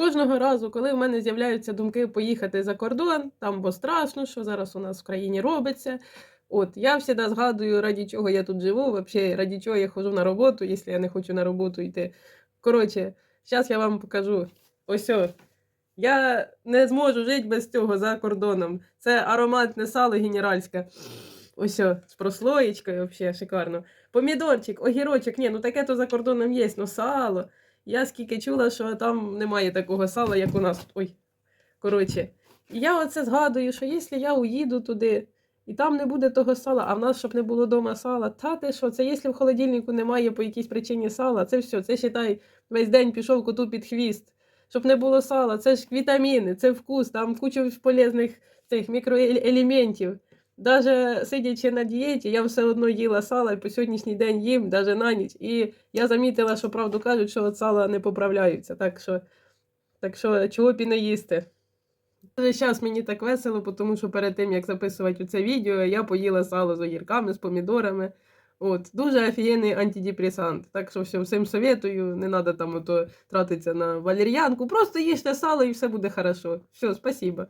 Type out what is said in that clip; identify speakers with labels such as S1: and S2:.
S1: Кожного разу, коли в мене з'являються думки поїхати за кордон, там бо страшно, що зараз у нас в країні робиться. От, я завжди згадую, раді чого я тут живу, вообще, раді чого я ходжу на роботу, якщо я не хочу на роботу йти. Коротше, зараз я вам покажу. Ось. о. Я не зможу жити без цього за кордоном. Це ароматне сало генеральське. Ось о, з прослоєчкою, взагалі шикарно. Помідорчик, огірочок, ні, ну таке то за кордоном є, ну сало. Я скільки чула, що там немає такого сала, як у нас. Ой. Коротше. І я оце згадую, що якщо я уїду туди, і там не буде того сала, а в нас, щоб не було вдома сала, та ти що, це якщо в холодильнику немає по якійсь причині сала, це все, це считай, весь день пішов коту під хвіст. Щоб не було сала, це ж вітаміни, це вкус, там куча полезних цих мікроелементів. Даже сидячи на дієті, я все одно їла сало і по сьогоднішній день їм, навіть на ніч. І я замітила, що правду кажуть, що от сала не поправляються. Так що, так що чого б і не їсти. Зараз мені так весело, тому що перед тим, як записувати це відео, я поїла сало з огірками, з помідорами. От, дуже офігенний антидепресант. Так що все, всім советую, не треба там ото тратитися на валер'янку. Просто їжте сало і все буде хорошо. Все, спасибо.